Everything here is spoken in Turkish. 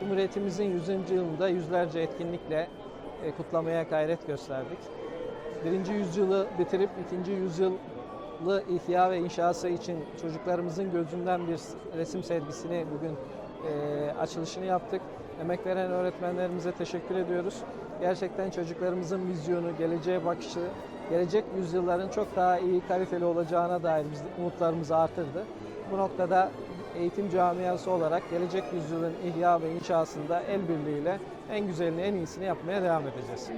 Cumhuriyetimizin 100. yılında yüzlerce etkinlikle e, kutlamaya gayret gösterdik. Birinci yüzyılı bitirip ikinci yüzyılı ihya ve inşası için çocuklarımızın gözünden bir resim sergisini bugün e, açılışını yaptık. Emek veren öğretmenlerimize teşekkür ediyoruz. Gerçekten çocuklarımızın vizyonu, geleceğe bakışı, gelecek yüzyılların çok daha iyi, kaliteli olacağına dair umutlarımızı artırdı. Bu noktada eğitim camiası olarak gelecek yüzyılın ihya ve inşasında el birliğiyle en güzelini, en iyisini yapmaya devam edeceğiz.